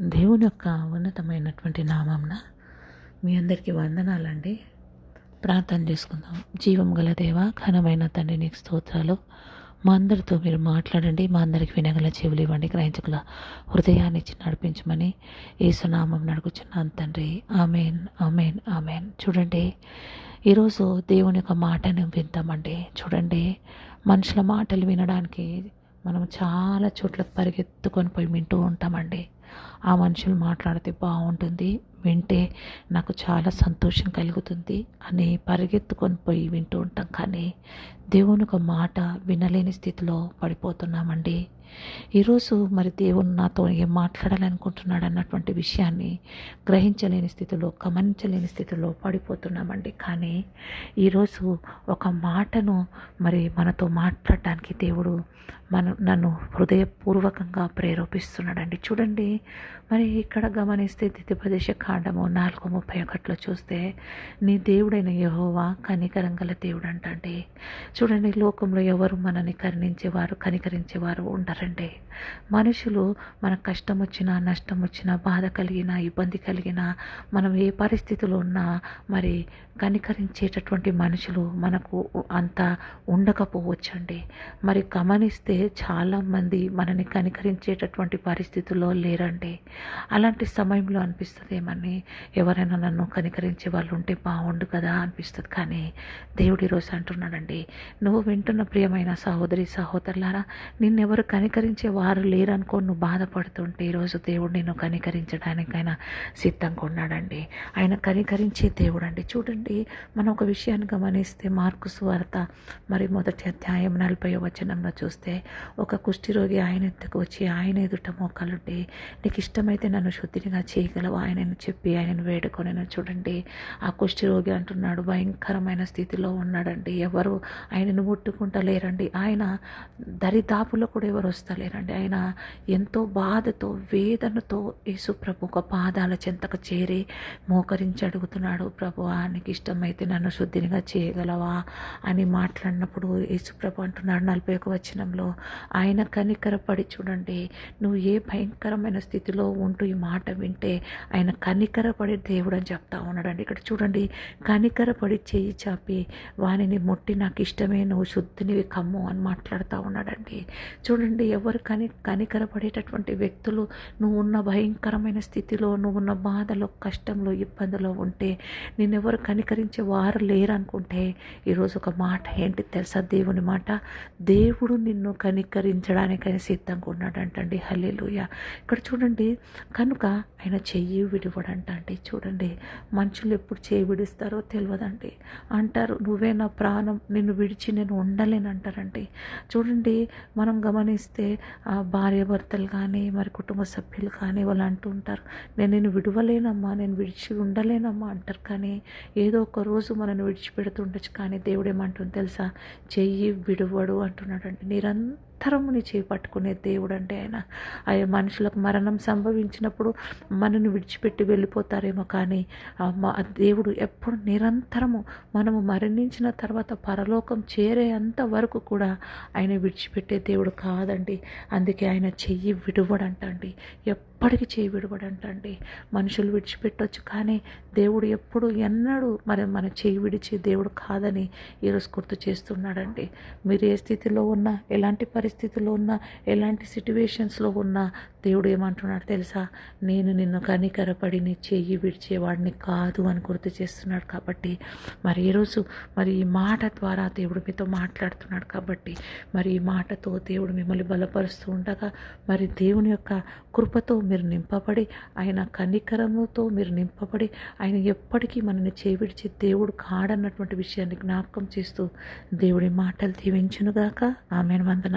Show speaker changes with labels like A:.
A: దేవుని యొక్క ఉన్నతమైనటువంటి నామంన మీ అందరికీ వందనాలండి. ప్రార్థన చేసుకుందాం. జీవం గల దేవ ఘనమైన తండ్రి నీకు స్తోత్రాలు. మా అందరితో మీరు మాట్లాడండి. మా అందరికి వినగల చెవులు ఇవ్వండి. గ్రహించగల హృదయాన్ని ఇచ్చి నడిపించమని ఏసునామం నడుగుచున్నాను తండ్రి. Amen amen amen. చూడండి ఈరోజు దేవుని యొక్క మాటను విందామండి. చూడండి మనుషుల మాటలు వినడానికి మనం చాలా చోట్ల పరిగెత్తుకొని పోయి వింటూ ఉంటామండి. ఆ మనుషులు మాట్లాడితే బాగుంటుంది వింటే నాకు చాలా సంతోషం కలుగుతుంది అని పరిగెత్తుకొని పోయి వింటూ ఉంటాం. కానీ దేవుని ఒక మాట వినలేని స్థితిలో పడిపోతున్నామండి. ఈరోజు మరి దేవుడు నాతో ఏం మాట్లాడాలనుకుంటున్నాడు అన్నటువంటి విషయాన్ని గ్రహించలేని స్థితిలో గమనించలేని స్థితిలో పడిపోతున్నామండి. కానీ ఈరోజు ఒక మాటను మరి మనతో మాట్లాడటానికి దేవుడు మన నన్ను హృదయపూర్వకంగా ప్రేరేపిస్తున్నాడండి. చూడండి మరి ఇక్కడ గమనిస్తే దితిపదేశ కాండము నాలుగు ముప్పై ఒకటిలో చూస్తే నీ దేవుడైన యహోవా కనికరం గల దేవుడు అంటండి చూడండి లోకంలో ఎవరు మనని కరుణించేవారు కనికరించేవారు ఉండరండి. మనుషులు మన కష్టం వచ్చినా నష్టం వచ్చినా బాధ కలిగినా ఇబ్బంది కలిగినా మనం ఏ పరిస్థితిలో ఉన్నా మరి కనికరించేటటువంటి మనుషులు మనకు అంత ఉండకపోవచ్చండి. మరి గమనిస్తే చాలామంది మనని కనికరించేటటువంటి పరిస్థితుల్లో లేరండి. అలాంటి సమయంలో అనిపిస్తుంది ఏమని ఎవరైనా నన్ను కనికరించే వాళ్ళు ఉంటే బాగుండు కదా అనిపిస్తుంది. కానీ దేవుడు ఈరోజు అంటున్నాడండి నువ్వు వింటున్న ప్రియమైన సహోదరి సహోదరులారా నిన్నెవరు కనికరించే వారు లేరనుకో నువ్వు బాధపడుతుంటే ఈరోజు దేవుడు నిన్ను కనికరించడానికైనా సిద్ధంగా ఉన్నాడండి. ఆయన కనికరించే దేవుడు అండి చూడండి మనం ఒక విషయాన్ని గమనిస్తే మార్కు సువార్త మరి మొదటి అధ్యాయం నలభై వచనంలో చూస్తే ఒక కుష్ఠిరోగి ఆయన ఎత్తుకు వచ్చి ఆయన ఎదుట మోకాలుండి నీకు ఇష్టమైతే నన్ను శుద్ధినిగా చేయగలవు. ఆయనను చెప్పి ఆయనను వేడుకొని చూడండి ఆ కుష్ఠరోగి అంటున్నాడు భయంకరమైన స్థితిలో ఉన్నాడండి. ఎవరు ఆయనను ముట్టుకుంటలేరండి. ఆయన దరిదాపులో కూడా ఎవరు వస్తలేరండి. ఆయన ఎంతో బాధతో వేదనతో యేసు ప్రభు ఒక పాదాల చెంతకు చేరి మోకరించి అడుగుతున్నాడు ప్రభు నీకు ఇష్టమైతే నన్ను శుద్ధినిగా చేయగలవా? అని మాట్లాడినప్పుడు యేసుప్రభు అంటున్నాడు నలభై ఒక వచనంలో ఆయన కనికరపడి చూడండి నువ్వు ఏ భయంకరమైన స్థితిలో ఉంటూ ఈ మాట వింటే ఆయన కనికరపడి దేవుడు అని చెప్తా ఉన్నాడండి. ఇక్కడ చూడండి కనికరపడి చేయి చాపి వానిని ముట్టి నాకు ఇష్టమే నువ్వు శుద్ధినివి కమ్ము అని మాట్లాడుతూ ఉన్నాడండి. చూడండి ఎవరు కని కనికరపడేటటువంటి వ్యక్తులు నువ్వు ఉన్న భయంకరమైన స్థితిలో నువ్వు ఉన్న బాధలో కష్టంలో ఇబ్బందిలో ఉంటే నిన్నెవరు కనికరించే వారు లేరు అనుకుంటే ఈరోజు ఒక మాట ఏంటి తెలుసా దేవుని మాట? దేవుడు నిన్ను కనికరించడానికైనా సిద్ధంగా ఉన్నాడంటండి. హల్లెలూయ. ఇక్కడ చూడండి చూడండి కనుక ఆయన చెయ్యి విడివడంట అండి. చూడండి మనుషులు ఎప్పుడు చేయి విడిస్తారో తెలియదండి అంటారు నువ్వే నా ప్రాణం నిన్ను విడిచి నేను ఉండలేను అంటారండి చూడండి మనం గమనిస్తే భార్య భర్తలు కానీ మరి కుటుంబ సభ్యులు కానీ వాళ్ళు అంటూ ఉంటారు నేను నేను విడవలేనమ్మా నేను విడిచి ఉండలేనమ్మా అంటారు. కానీ ఏదో ఒక రోజు మనల్ని విడిచిపెడుతుండొచ్చు కానీ దేవుడు ఏమంటుంది తెలుసా? చెయ్యి విడువడు అంటున్నాడండి. నిరంతరం నీ చేయి పట్టుకునే దేవుడు అంటే ఆయన. ఆయన మనుషులకు మరణం సంభవించినప్పుడు మనని విడిచిపెట్టి వెళ్ళిపోతారేమో కానీ దేవుడు ఎప్పుడు నిరంతరము మనము మరణించిన తర్వాత పరలోకం చేరేంత వరకు కూడా ఆయన విడిచిపెట్టే దేవుడు కాదండి. అందుకే ఆయన చెయ్యి విడువడంటండి. ఎప్పటికీ చేయి విడవడంటండి. మనుషులు విడిచిపెట్టవచ్చు కానీ దేవుడు ఎప్పుడు ఎన్నడూ మరి మన చేయి విడిచి దేవుడు కాదని ఈరోజు గుర్తు చేస్తున్నాడండి. మీరు ఏ స్థితిలో ఉన్నా ఎలాంటి పరిస్థితుల్లో ఉన్నా ఎలాంటి సిట్యువేషన్స్లో ఉన్నా దేవుడు ఏమంటున్నాడు తెలుసా? నేను నిన్ను కనికరపడి నీ చెయ్యి విడిచేవాడిని కాదు అని గుర్తు చేస్తున్నాడు కాబట్టి. మరి ఈరోజు మరి ఈ మాట ద్వారా దేవుడు మీతో మాట్లాడుతున్నాడు కాబట్టి. మరి ఈ మాటతో దేవుడు మిమ్మల్ని బలపరుస్తూ ఉండగా మరి దేవుని యొక్క కృపతో మీరు నింపబడి ఆయన కనికరముతో మీరు నింపబడి ఆయన ఎప్పటికీ మనల్ని చేవిడిచి దేవుడు కాడన్నటువంటి విషయాన్ని జ్ఞాపకం చేస్తూ దేవుడి మాటలు దీవించునుగాక. ఆమెను. వందన